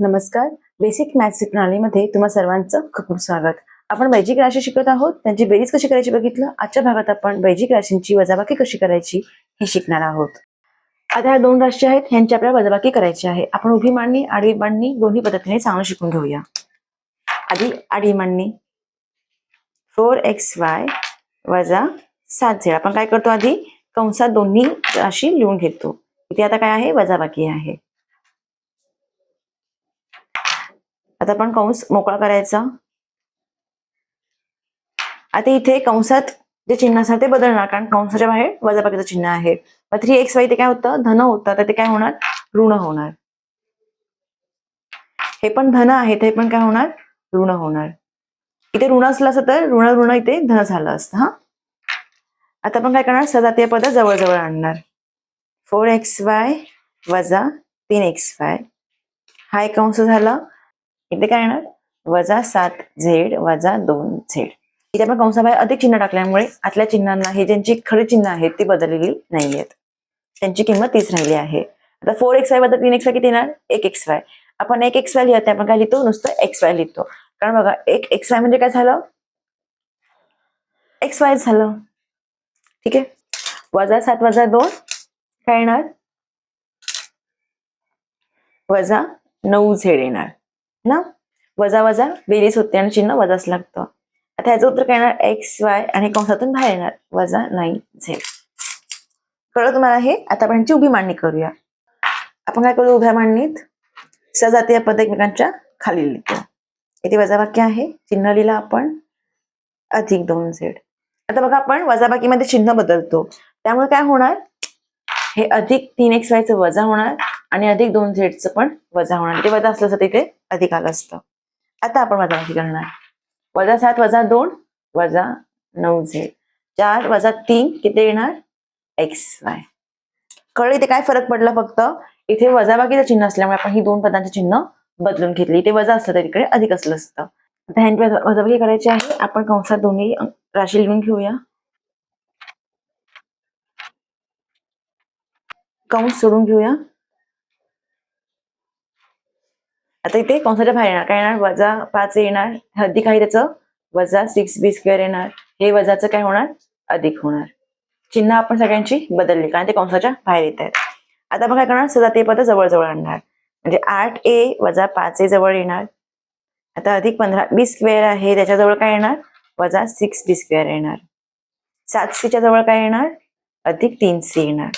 नमस्कार. Basic maths प्रणालीमध्ये तुम्हा सर्वांचं खूप खूप स्वागत. आपण वैजिक राशी शिकत आहोत. त्यांची बेरीज कशी करायची बघितलं? आजच्या भागात आपण वैजिक राशींची वजाबाकी कशी करायची हे शिकणार आहोत. आता ह्या दोन राशी आहेत. ह्यांची आपल्याला वजाबाकी करायची आहे. आपण उभी मांडणी आडवी मांडणी दोन्ही पद्धतीने चांगलं शिकून घेऊया. आधी आडवी मांडणी. फोर एक्स वाय वजा सात झेड. आपण काय करतो आधी? कंसात दोन्ही राशी लिहून घेतो. इथे आता काय आहे? वजाबाकी आहे. आता आपण कंस मोकळा करायचा. आता इथे कंसात जे चिन्ह असणार ते बदलणार कारण कंसाच्या बाहेर वजाबाकीचं चिन्ह आहे. मग थ्री एक्स वाय ते काय होतं? धन होतं. तर ते काय होणार? ऋण होणार. हे पण धन आहे ते पण काय होणार? ऋण होणार. इथे ऋण असलं असतं तर ऋण ऋण इथे धन झालं असतं हा? आता आपण काय करणार? सजातीय पद जवळजवळ आणणार. फोर एक्स वाय वजा तीन एक्स वाय. हा एक कंस झाला. इथे काय येणार? वजा सात झेड वजा दोन झेड. इथे आपण कंसाबाहेर अधिक चिन्ह टाकल्यामुळे आतल्या चिन्हांना हे ज्यांची खरी चिन्ह आहेत ती बदललेली नाहीयेत. त्यांची किंमत तीच राहिली आहे. आता फोर एक्स वायबद्दल तीन एक्स वाय किती येणार? एक एक्स वाय आपण एक एक्स वाय लिहिते आपण काय लिहितो? नुसतं एक्स वाय लिहितो. कारण बघा एक एक्स वाय म्हणजे काय झालं? एक्स वाय झालं. ठीक आहे? वजा सात वजा दोन काय येणार? वजा नऊ झेड येणार. ना? वजा वजा बेरीज होते आणि चिन्ह वजाच लागतं. आता ह्याचं उत्तर काय येणार? एक्स वाय आणि कंसातून बाहेर येणार. वजा नाईन झेड. कळलं तुम्हाला हे? आता आपण ह्यांची उभी मांडणी करूया. आपण काय करू? उभ्या मांडणीत सजातीय पद एकमेकांच्या खाली लिहितो. इथे वजाबाकी आहे. चिन्ह लिहिलं आपण. अधिक दोन झेड. आता बघा आपण वजाबाकीमध्ये चिन्ह बदलतो. त्यामुळे काय होणार? हे अधिक तीन एक्स वायचं वजा होणार आणि अधिक दोन झेडचं पण वजा होणार. ते वजा असलं तिथे अधिक आलं असतं. आता आपण वजाबाकी करणार? वजा सात वजा दोन वजा नऊ झेड. चार वजा तीन किती येणार? X Y. कळलं इथे काय फरक पडला फक्त? इथे वजाबाकीचं चिन्ह असल्यामुळे आपण ही दोन पदांचे चिन्ह बदलून घेतली. इथे वजा असलं तर इकडे अधिक असलं असतं. आता ह्यांची वजाबाकी करायची आहे. आपण कंसात दोन्ही राशी लिहून घेऊया. कंस सोडून घेऊया. आता इथे कंसाच्या बाहेर येणार काय येणार? वजा पाच येणार हद्दी काही त्याचं? वजा सिक्स बी स्क्वेअर येणार. हे वजाचं काय होणार? अधिक होणार. चिन्ह आपण सगळ्यांची बदलली कारण ते कंसाच्या बाहेर येत आहेत. आता आपण काय करणार? सजातीय पद जवळजवळ आणणार. म्हणजे आठ ए वजा पाच ए जवळ येणार. आता अधिक पंधरा बी स्क्वेअर आहे त्याच्याजवळ काय येणार? वजा सिक्स बी स्क्वेअर येणार. सात सीच्या जवळ काय येणार? अधिक तीन सी येणार.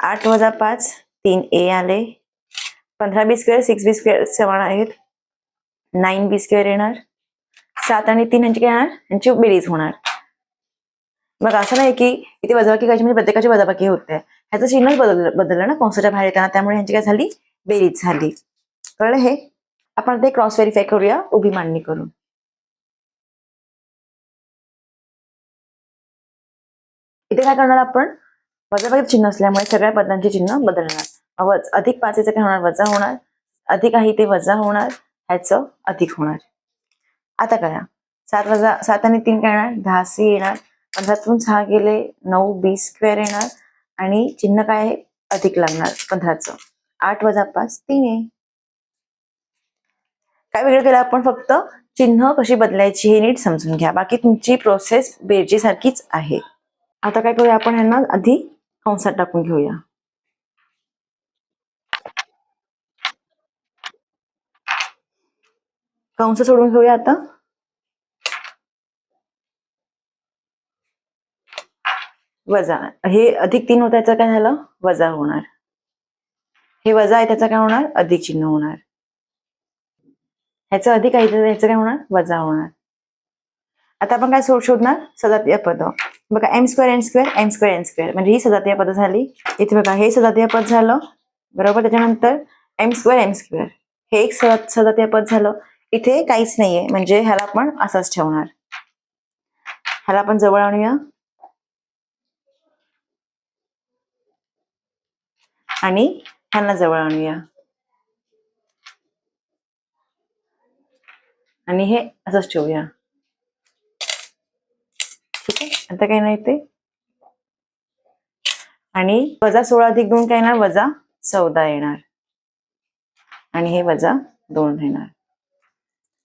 आठ वजा पाच तीन ए आले. पंधरा B square six B square समान आहेत. नाईन बी स्क्वेअर येणार. सात आणि तीन यांची काय येणार यांची बेरीज होणार. मग असं नाही की इथे वजाबाकी करायची म्हणजे प्रत्येकाची वजाबाकी होते. ह्याचं चिन्हच बदल बदललं ना कंसाच्या बाहेर येताना. त्यामुळे ह्यांची काय झाली? बेरीज झाली. कळलं हे? आपण ते क्रॉस व्हेरीफाय करूया. उभी मांडणी करून. इथे काय करणार आपण? वजाबाकी चिन्ह असल्यामुळे सगळ्या पदांचे चिन्ह बदलणार. वज- अधिक पाचेचं काय होणार? वजा होणार. अधिक आहे ते वजा होणार. ह्याचं अधिक होणार. आता करा. सात वजा सात आणि तीन काय येणार? दहा सी येणार. पंधरातून सहा गेले नऊ बी स्क्वेअर येणार. आणि चिन्ह काय आहे? अधिक लागणार. पंधराचं. आठ वजा पाच तीन आहे. काय वेगळं केलं आपण? फक्त चिन्ह कशी बदलायची हे नीट समजून घ्या. बाकी तुमची प्रोसेस बेरजेसारखीच आहे. आता काय करूया आपण? यांना आधी कंसात टाकून घेऊया. कंस सोडून घेऊया आता. वजा. हे अधिक तीन होत त्याचं काय झालं? वजा होणार. हे वजा आहे त्याचं काय होणार? अधिक चिन्ह होणार. ह्याचं अधिक आहे तर ह्याचं काय होणार? वजा होणार. आता आपण काय शोधणार? सजातीय पद. बघा M square N square M square N square म्हणजे ही सजातीय पद झाली. इथे बघा हे सजातीय पद झालं. बरोबर? त्याच्यानंतर एम स्क्वेअर एम स्क्वेअर हे एक सजातीय पद झालं. इथे काहीच नाहीये. म्हणजे ह्याला आपण असंच ठेवणार. ह्याला आपण जवळ आणूया. आणि ह्यांना जवळ आणूया. आणि हे असंच ठेवूया. ठीक आहे? आता काय नाही ते? आणि वजा सोळा अधिक दोन काय येणार? वजा चौदा येणार. आणि हे वजा दोन येणार.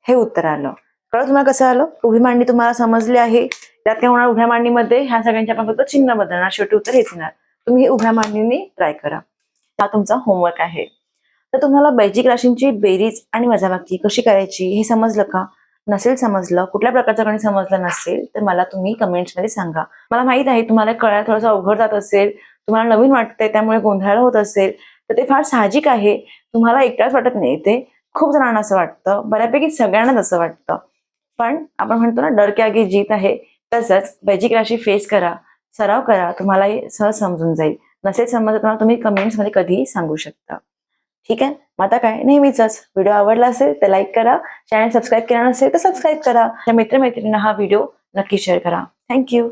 हे उत्तर आलं. कळलं तुम्हाला कसं आलं? उभी मांडणी तुम्हाला समजली आहे. त्यात काय होणार? उभ्या मांडणीमध्ये ह्या सगळ्यांच्या आपण फक्त चिन्ह बदलणार. शेवटी उत्तर हेच येणार. तुम्ही हे उभ्या मांडणीने ट्राय करा. हा तुमचा होमवर्क आहे. तर तुम्हाला बैजिक राशींची बेरीज आणि वजाबाकी कशी करायची हे समजलं का? नसेल समजलं कुठल्या प्रकारचं गणित समजलं नसेल तर मला तुम्ही कमेंट्समध्ये सांगा. मला माहीत आहे तुम्हाला कळायला थोडंसं अवघड जात असेल तुम्हाला नवीन वाटतंय त्यामुळे गोंधळ होत असेल तर ते फार साहजिक आहे. तुम्हाला एकटाच वाटत नाही ते. खूप जणांना असं वाटतं बऱ्यापैकी सगळ्यांनाच असं वाटतं. पण आपण म्हणतो ना डर के आगे जीत आहे तसंच बेजिक राशी फेस करा सराव करा तुम्हाला हे सहज समजून जाईल. नसेल समजलं तुम्हाला तुम्ही कमेंट्समध्ये कधीही सांगू शकता. ठीक आहे? मग आता काय? नेहमीच व्हिडिओ आवडला असेल तर लाईक करा. चॅनल सबस्क्राईब केला नसेल तर सबस्क्राईब करा. मित्रमैत्रिणींना हा व्हिडिओ नक्की शेअर करा. थँक्यू